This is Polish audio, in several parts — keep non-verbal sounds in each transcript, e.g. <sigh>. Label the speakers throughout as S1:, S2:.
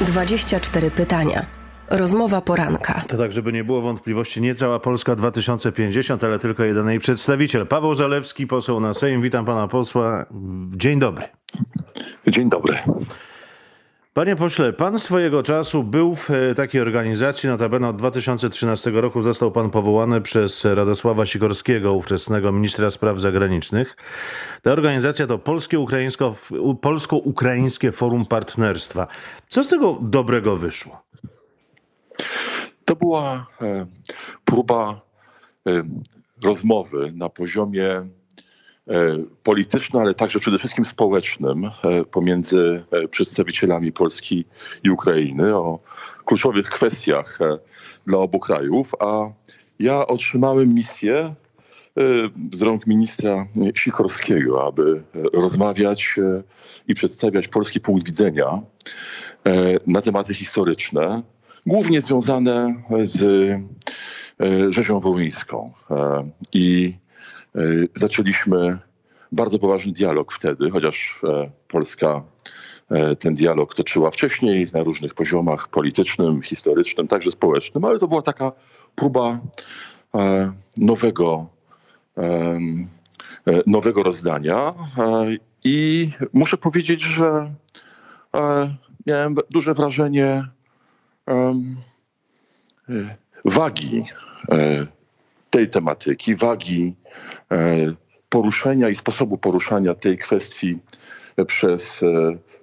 S1: 24 pytania. Rozmowa poranka.
S2: To tak, żeby nie było wątpliwości, nie cała Polska 2050, ale tylko jeden jej przedstawiciel. Paweł Zalewski, poseł na Sejm. Witam pana posła. Dzień dobry.
S3: Dzień dobry.
S2: Panie pośle, pan swojego czasu był w e, takiej organizacji, notabene od 2013 roku został pan powołany przez Radosława Sikorskiego, ówczesnego ministra spraw zagranicznych. Ta organizacja to Polsko-Ukraińskie Forum Partnerstwa. Co z tego dobrego wyszło?
S3: To była e, próba e, rozmowy na poziomie politycznym, ale także przede wszystkim społecznym e, pomiędzy e, przedstawicielami Polski i Ukrainy o kluczowych kwestiach e, dla obu krajów, a ja otrzymałem misję e, z rąk ministra Sikorskiego, aby e, rozmawiać e, i przedstawiać polski punkt widzenia e, na tematy historyczne, głównie związane z e, rzezią wołyńską. E, I e, zaczęliśmy bardzo poważny dialog wtedy, chociaż e, Polska e, ten dialog toczyła wcześniej na różnych poziomach politycznym, historycznym, także społecznym, ale to była taka próba e, nowego, e, nowego rozdania. E, I muszę powiedzieć, że e, miałem duże wrażenie e, wagi e, tej tematyki, wagi e, poruszenia i sposobu poruszania tej kwestii przez e,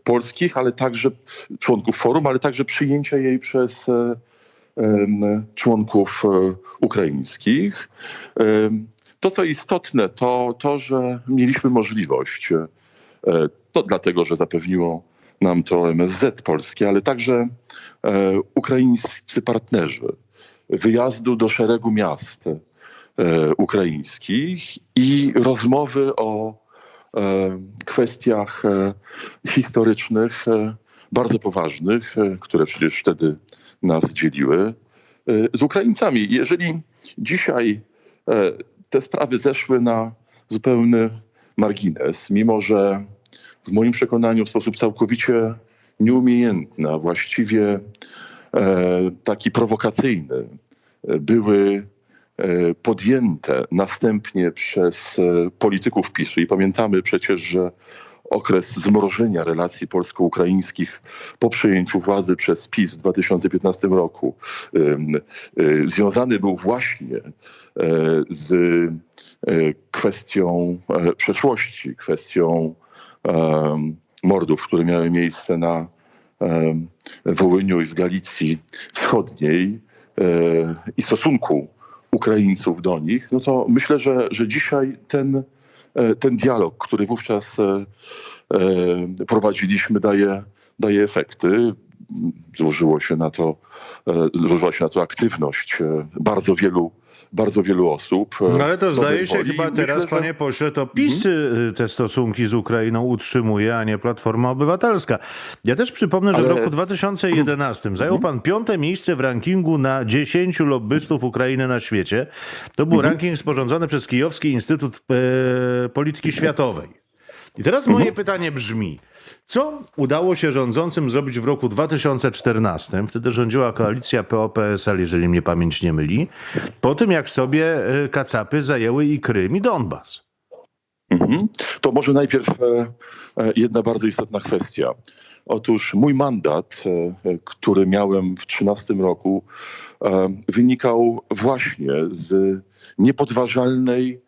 S3: polskich, ale także członków forum, ale także przyjęcia jej przez e, członków e, ukraińskich. To, co istotne, to to, że mieliśmy możliwość, e, to dlatego, że zapewniło nam to MSZ polskie, ale także e, ukraińscy partnerzy wyjazdu do szeregu miast e, ukraińskich i rozmowy o e, kwestiach e, historycznych, e, bardzo poważnych, e, które przecież wtedy nas dzieliły, e, z Ukraińcami. Jeżeli dzisiaj e, te sprawy zeszły na zupełny margines, mimo że w moim przekonaniu w sposób całkowicie nieumiejętny, a właściwie e, taki prowokacyjny, e, były e, podjęte następnie przez e, polityków PiSu. I pamiętamy przecież, że okres zmrożenia relacji polsko-ukraińskich po przejęciu władzy przez PiS w 2015 roku e, związany był właśnie e, z e, kwestią e, przeszłości, kwestią mordów, które miały miejsce na Wołyniu i w Galicji Wschodniej e, i stosunku Ukraińców do nich, no to myślę, że, że dzisiaj ten, e, ten dialog, który wówczas e, e, prowadziliśmy, daje, daje efekty. Złożyło się na to, złożyła się na to aktywność bardzo wielu, bardzo wielu osób. e,
S2: No ale to zdaje się chyba
S3: Myślę,
S2: teraz,
S3: że- Mhm.
S2: panie pośle, to PiS y, te stosunki z Ukrainą utrzymuje, a nie Platforma Obywatelska. Ja też przypomnę, że w
S3: Ale- Mhm.
S2: roku 2011 zajął pan piąte miejsce w rankingu na 10 lobbystów Ukrainy na świecie. To był
S3: Mhm.
S2: ranking sporządzony przez Kijowski Instytut e, Polityki Światowej. I teraz moje
S3: Mhm.
S2: pytanie brzmi. Co udało się rządzącym zrobić w roku 2014? Wtedy rządziła koalicja PO-PSL, jeżeli mnie pamięć nie myli. Po tym, jak sobie e, kacapy zajęły i Krym, i Donbas.
S3: Mhm. To może najpierw e, e, jedna bardzo istotna kwestia. Otóż mój mandat, e, który miałem w 2013 roku, wynikał właśnie z niepodważalnej, niepo- nie-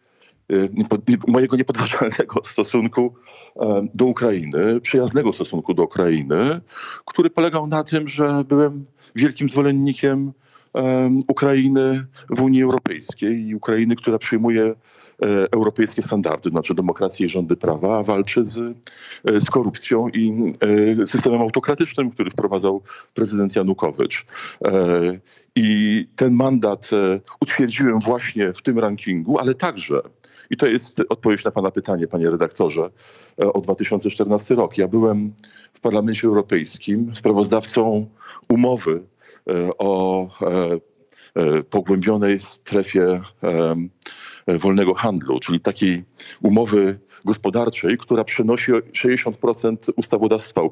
S3: mojego niepodważalnego <laughs> stosunku do Ukrainy, przyjaznego stosunku do Ukrainy, który polegał na tym, że byłem wielkim zwolennikiem em, Ukrainy w Unii Europejskiej i Ukrainy, która przyjmuje europejskie standardy, znaczy demokrację i rządy prawa, a walczy z, e, z korupcją i e, systemem autokratycznym, który wprowadzał prezydent Janukowycz. E, I ten mandat e, utwierdziłem właśnie w tym rankingu, ale także, i to jest odpowiedź na Pana pytanie, Panie redaktorze, e, o 2014 rok. Ja byłem w Parlamencie Europejskim sprawozdawcą umowy e, o e, e, pogłębionej strefie e, wolnego handlu, czyli takiej umowy gospodarczej, która przenosi 60% ustawodawstwa e,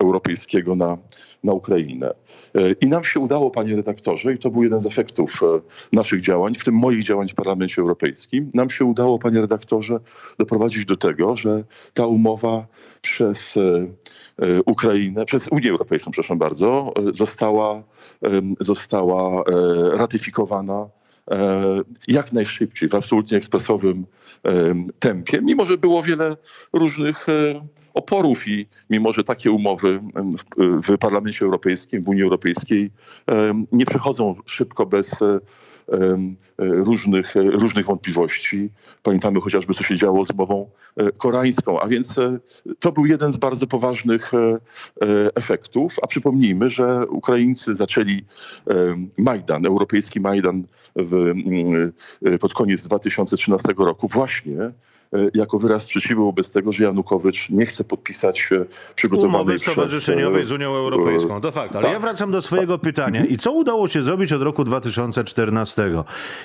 S3: europejskiego na, na Ukrainę. E, I nam się udało, panie redaktorze, i to był jeden z efektów e, naszych działań, w tym moich działań w Parlamencie Europejskim, nam się udało, panie redaktorze, doprowadzić do tego, że ta umowa przez e, e, Ukrainę, przez Unię Europejską, przepraszam bardzo, e, została, została e, ratyfikowana e, jak najszybciej, w absolutnie ekspresowym em, tempie, mimo że było wiele różnych e, oporów i mimo że takie umowy w, Parlamencie Europejskim, w Unii Europejskiej nie przechodzą szybko bez e, e, różnych, e, różnych wątpliwości. Pamiętamy chociażby, co się działo z umową e, koreańską, a więc e, to był jeden z bardzo poważnych e, e, efektów. A przypomnijmy, że Ukraińcy zaczęli e, Majdan, europejski Majdan w, e, pod koniec 2013 roku właśnie e, jako wyraz sprzeciwu wobec tego, że Janukowycz nie chce podpisać e, przygotowanej
S2: Umowy
S3: przez,
S2: stowarzyszeniowej
S3: e,
S2: z Unią Europejską. To fakt, ale
S3: tak.
S2: ja wracam do swojego pytania. I co udało się zrobić od roku 2014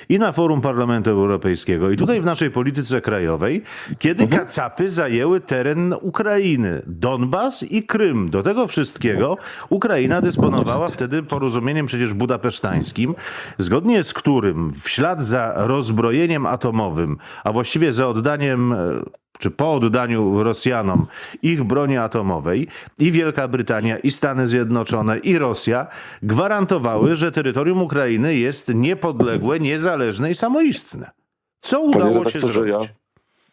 S2: i na forum Parlamentu Europejskiego, i tutaj w naszej polityce krajowej, kiedy
S3: Mhm.
S2: Kacapy zajęły teren Ukrainy, Donbas i Krym. Do tego wszystkiego Ukraina dysponowała wtedy porozumieniem przecież budapesztańskim, zgodnie z którym w ślad za rozbrojeniem atomowym, a właściwie za oddaniem e, czy po oddaniu Rosjanom ich broni atomowej, i Wielka Brytania, i Stany Zjednoczone, i Rosja gwarantowały, że terytorium Ukrainy jest niepodległe, niezależne i samoistne. Co udało się zrobić?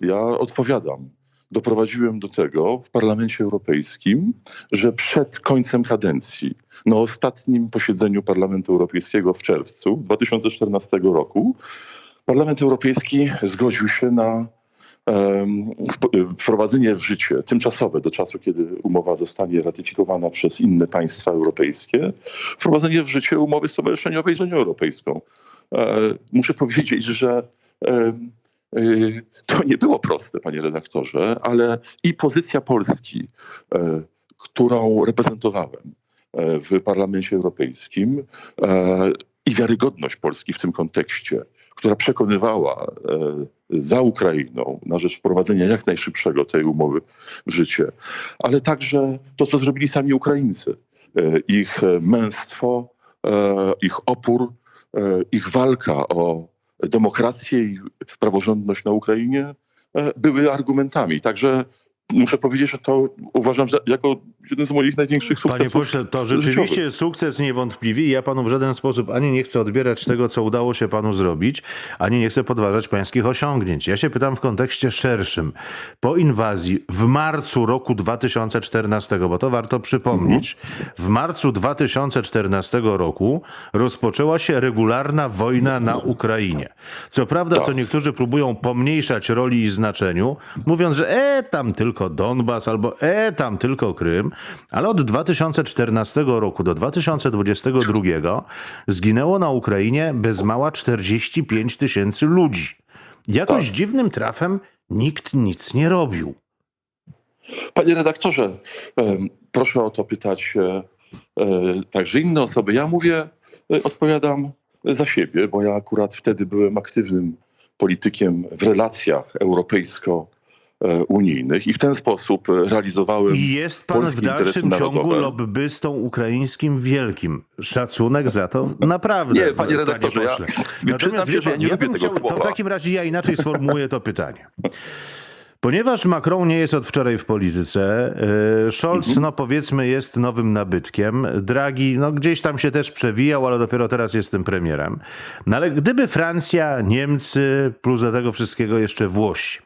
S3: ja, ja odpowiadam. Doprowadziłem do tego w Parlamencie Europejskim, że przed końcem kadencji, na ostatnim posiedzeniu Parlamentu Europejskiego w czerwcu 2014 roku, Parlament Europejski zgodził się na wprowadzenie w życie tymczasowe do czasu, kiedy umowa zostanie ratyfikowana przez inne państwa europejskie, wprowadzenie w życie umowy stowarzyszeniowej z Unią Europejską. E, Muszę powiedzieć, że y, to nie było proste, panie redaktorze, ale i pozycja Polski, e, którą reprezentowałem e, w Parlamencie Europejskim, i wiarygodność Polski w tym kontekście, która przekonywała za Ukrainą na rzecz wprowadzenia jak najszybszego tej umowy w życie, ale także to, co zrobili sami Ukraińcy. E, Ich e, męstwo, e, ich opór, ich walka o demokrację i praworządność na Ukrainie były argumentami. Także muszę powiedzieć, że to uważam za, jako jeden z moich największych
S2: Panie
S3: sukcesów.
S2: pośle, to rzeczywiście jest sukces niewątpliwy i ja panu w żaden sposób ani nie chcę odbierać tego, co udało się panu zrobić, ani nie chcę podważać pańskich osiągnięć. Ja się pytam w kontekście szerszym. Po inwazji w marcu roku 2014, bo to warto przypomnieć, w marcu 2014 roku rozpoczęła się regularna wojna na Ukrainie. Co prawda, co
S3: Tak.
S2: niektórzy próbują pomniejszać roli i znaczeniu, mówiąc, że e, tam tylko Donbas albo e, tam tylko Krym, ale od 2014 roku do 2022 zginęło na Ukrainie bez mała 45 tysięcy ludzi. Jakoś
S3: Tak.
S2: dziwnym trafem nikt nic nie robił.
S3: Panie redaktorze, proszę o to pytać e, e, także inne osoby. Ja mówię, e, odpowiadam za siebie, bo ja akurat wtedy byłem aktywnym politykiem w relacjach europejsko-unijnych i w ten sposób e, realizowałem.
S2: I jest pan w dalszym ciągu lobbystą ukraińskim wielkim. Szacunek za to naprawdę.
S3: Nie, panie redaktorze, ja-
S2: pośle.
S3: przyznam
S2: Natomiast
S3: się,
S2: wie
S3: że ja
S2: pan,
S3: nie
S2: ja
S3: lubię tego
S2: chciał, to w takim razie ja inaczej sformułuję to pytanie. Ponieważ Macron nie jest od wczoraj w polityce, yy, Scholz,
S3: Mhm.
S2: no powiedzmy, jest nowym nabytkiem. Draghi, no gdzieś tam się też przewijał, ale dopiero teraz jest tym premierem. No ale gdyby Francja, Niemcy, plus do tego wszystkiego jeszcze Włosi,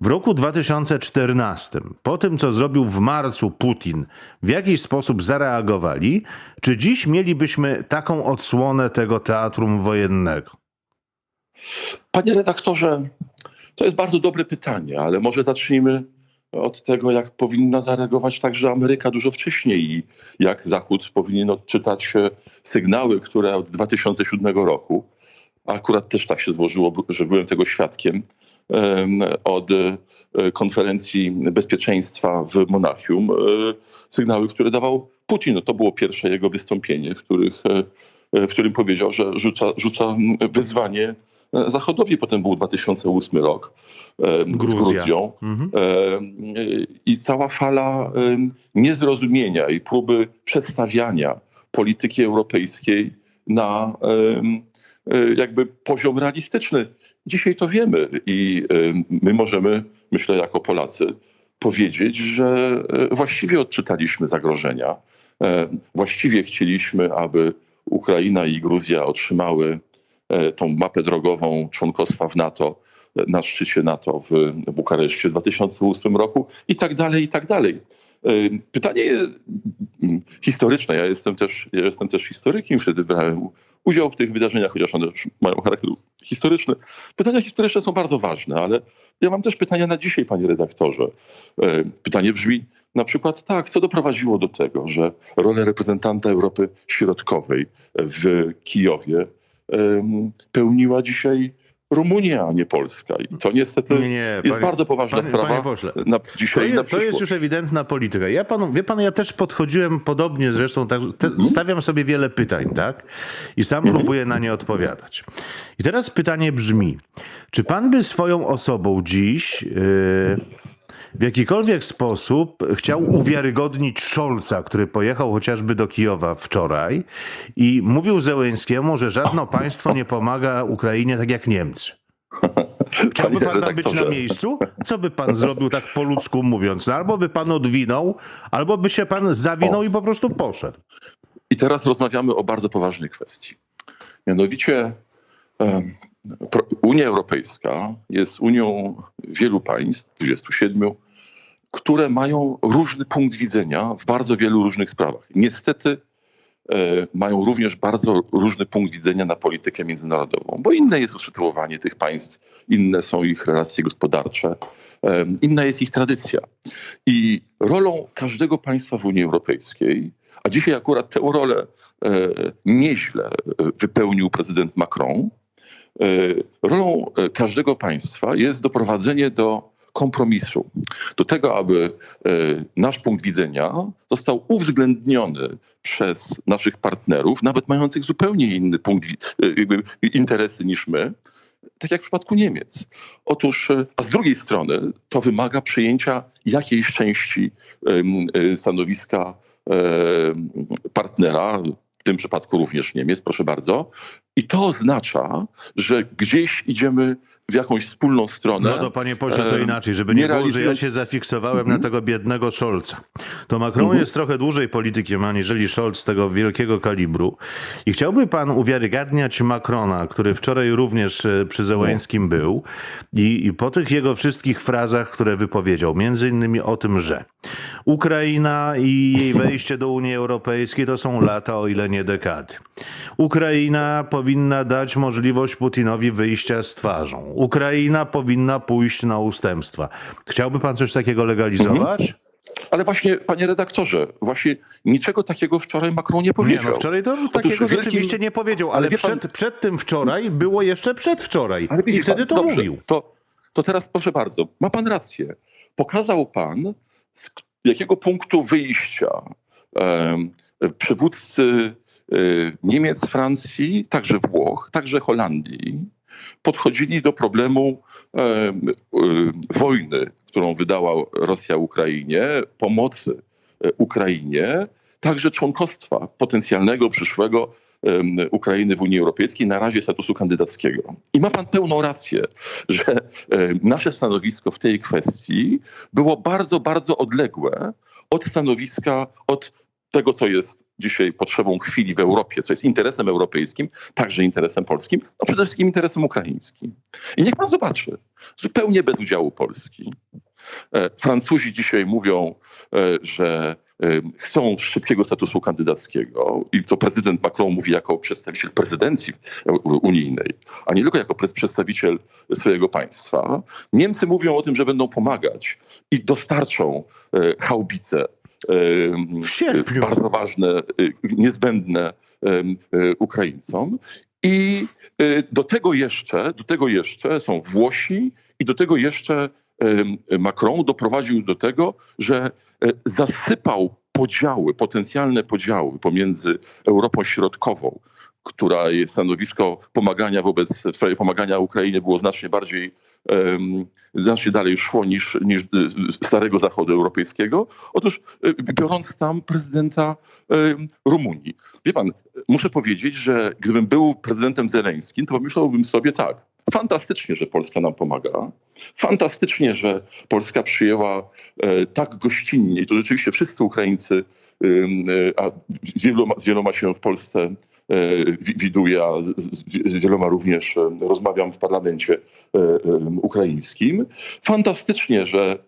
S2: w roku 2014, po tym co zrobił w marcu Putin, w jakiś sposób zareagowali, czy dziś mielibyśmy taką odsłonę tego teatrum wojennego?
S3: Panie redaktorze, to jest bardzo dobre pytanie, ale może zacznijmy od tego, jak powinna zareagować także Ameryka dużo wcześniej i jak Zachód powinien odczytać e, sygnały, które od 2007 roku, akurat też tak się złożyło, że byłem tego świadkiem, em, od e, konferencji bezpieczeństwa w Monachium, e, sygnały, które dawał Putin. No to było pierwsze jego wystąpienie, których, w którym powiedział, że rzuca, rzuca wyzwanie Zachodowi. Potem był 2008 rok
S2: Gruzja.
S3: z Gruzją.
S2: Mhm.
S3: I cała fala niezrozumienia i próby przestawiania polityki europejskiej na e, jakby poziom realistyczny. Dzisiaj to wiemy i my możemy, myślę, jako Polacy, powiedzieć, że e, właściwie odczytaliśmy zagrożenia. Właściwie chcieliśmy, aby Ukraina i Gruzja otrzymały tą mapę drogową członkostwa w NATO e, na szczycie NATO w Bukareszcie w 2008 roku i tak dalej, i tak dalej. E, Pytanie mm, historyczne. Ja jestem też, ja jestem też historykiem, wtedy brałem udział w tych wydarzeniach, chociaż one mają charakter historyczny. Pytania historyczne są bardzo ważne, ale ja mam też pytania na dzisiaj, panie redaktorze. E, Pytanie brzmi na przykład tak, co doprowadziło do tego, że rolę reprezentanta Europy Środkowej w Kijowie pełniła dzisiaj Rumunia, a nie Polska. I to niestety
S2: Nie, nie,
S3: jest
S2: panie-
S3: bardzo poważna
S2: panie-
S3: sprawa
S2: panie pośle,
S3: na
S2: To,
S3: dzisiaj i na
S2: jest, to jest już ewidentna polityka. Ja panu, wie pan, ja też podchodziłem podobnie zresztą, tak, te,
S3: Mhm.
S2: stawiam sobie wiele pytań, tak? I sam próbuję na nie odpowiadać. I teraz pytanie brzmi, czy pan by swoją osobą dziś yy, w jakikolwiek sposób chciał uwiarygodnić Scholza, który pojechał chociażby do Kijowa wczoraj i mówił Zełęskiemu, że żadne państwo nie pomaga Ukrainie tak jak Niemcy. <laughs> Chciałby pan tam być na miejscu? Co by pan zrobił tak po ludzku mówiąc? No, albo by pan odwinął, albo by się pan zawinął i po prostu poszedł.
S3: I teraz rozmawiamy o bardzo poważnej kwestii. Mianowicie Unia Europejska jest Unią wielu państw, 27, które mają różny punkt widzenia w bardzo wielu różnych sprawach. Niestety e, mają również bardzo różny punkt widzenia na politykę międzynarodową, bo inne jest usytuowanie tych państw, inne są ich relacje gospodarcze, em, inna jest ich tradycja. I rolą każdego państwa w Unii Europejskiej, a dzisiaj akurat tę rolę e, nieźle e, wypełnił prezydent Macron, e, rolą e, każdego państwa jest doprowadzenie do kompromisu, do tego, aby e, nasz punkt widzenia został uwzględniony przez naszych partnerów, nawet mających zupełnie inny punkt, e, interesy niż my, tak jak w przypadku Niemiec. Otóż, e, a z drugiej strony to wymaga przyjęcia jakiejś części e, stanowiska partnera, tym przypadku również Niemiec, proszę bardzo. I to oznacza, że gdzieś idziemy w jakąś wspólną stronę.
S2: No to panie pośle, to inaczej, żeby nie
S3: nie
S2: było, że ja się zafiksowałem na tego biednego Scholza. To Macron
S3: Mhm.
S2: jest trochę dłużej politykiem, aniżeli Scholz tego wielkiego kalibru. I chciałby pan uwiarygadniać Macrona, który wczoraj również e, przy Zełańskim był i, i po tych jego wszystkich frazach, które wypowiedział, między innymi o tym, że Ukraina i jej <laughs> wejście do Unii Europejskiej to są lata, o ile nie dekady. Ukraina powinna dać możliwość Putinowi wyjścia z twarzą. Ukraina powinna pójść na ustępstwa. Chciałby pan coś takiego legalizować?
S3: Ale właśnie, panie redaktorze, właśnie niczego takiego wczoraj Macron nie
S2: Nie,
S3: powiedział.
S2: no wczoraj to takiego
S3: wielkim-
S2: rzeczywiście nie powiedział, ale,
S3: Ale wie pan-
S2: przed, przed tym wczoraj było jeszcze przedwczoraj.
S3: Ale
S2: I wtedy
S3: pan,
S2: to
S3: dobrze,
S2: mówił.
S3: To, to teraz proszę bardzo, ma pan rację. Pokazał pan, z jakiego punktu wyjścia em, przywódcy e, Niemiec, Francji, także Włoch, także Holandii podchodzili do problemu em, e, wojny, którą wydała Rosja Ukrainie, pomocy e, Ukrainie, także członkostwa potencjalnego przyszłego Ukrainy w Unii Europejskiej, na razie statusu kandydackiego. I ma pan pełną rację, że em, nasze stanowisko w tej kwestii było bardzo, bardzo odległe od stanowiska, od tego, co jest dzisiaj potrzebą chwili w Europie, co jest interesem europejskim, także interesem polskim, no przede wszystkim interesem ukraińskim. I niech pan zobaczy, zupełnie bez udziału Polski. E, Francuzi dzisiaj mówią, e, że e, chcą szybkiego statusu kandydackiego i to prezydent Macron mówi jako przedstawiciel prezydencji unijnej, a nie tylko jako przedstawiciel swojego państwa. Niemcy mówią o tym, że będą pomagać i dostarczą haubice. Bardzo ważne, e, niezbędne e, Ukraińcom. I e, do tego jeszcze, do tego jeszcze są Włosi i do tego jeszcze Macron doprowadził do tego, że zasypał podziały, potencjalne podziały pomiędzy Europą Środkową, która jest stanowisko pomagania wobec, w sprawie pomagania Ukrainie było znacznie bardziej, znacznie dalej szło niż, niż y, starego Zachodu Europejskiego. Otóż y, biorąc tam prezydenta Rumunii. Wie pan, muszę powiedzieć, że gdybym był prezydentem Zeleńskim, to pomyślałbym sobie tak, fantastycznie, że Polska nam pomaga, fantastycznie, że Polska przyjęła e, tak gościnnie i to rzeczywiście wszyscy Ukraińcy, e, a z wieloma, z wieloma się w Polsce e, widuję, a z, wieloma również e, rozmawiam w parlamencie e, ukraińskim. Fantastycznie, że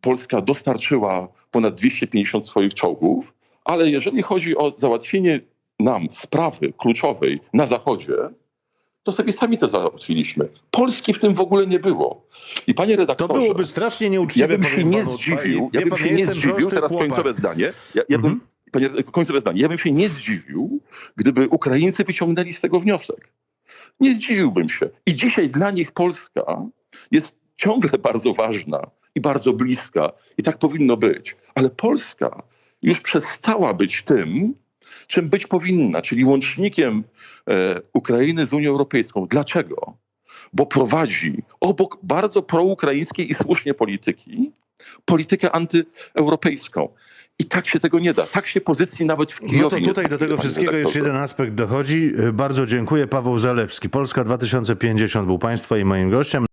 S3: Polska dostarczyła ponad 250 swoich czołgów, ale jeżeli chodzi o załatwienie nam sprawy kluczowej na Zachodzie, to sobie sami to załatwiliśmy. Polski w tym w ogóle nie było. I panie
S2: To
S3: redaktorze...
S2: byłoby strasznie
S3: Ja
S2: nieuczciwe.
S3: bym się nie
S2: panu.
S3: zdziwił, ja bym się
S2: ja
S3: nie zdziwił, teraz
S2: chłopak.
S3: końcowe zdanie, ja, ja
S2: Mhm.
S3: bym, panie, końcowe zdanie, ja bym się nie zdziwił, gdyby Ukraińcy wyciągnęli z tego wniosek. Nie zdziwiłbym się. I dzisiaj dla nich Polska jest ciągle bardzo ważna i bardzo bliska i tak powinno być. Ale Polska już przestała być tym, czym być powinna, czyli łącznikiem e, Ukrainy z Unią Europejską. Dlaczego? Bo prowadzi obok bardzo proukraińskiej i słusznie polityki, politykę antyeuropejską. I tak się tego nie da. Tak się pozycji nawet w Kijowie
S2: No to tutaj do tego wszystkiego jeszcze jeden aspekt dochodzi. Bardzo dziękuję. Paweł Zalewski, Polska 2050 był Państwa i moim gościem.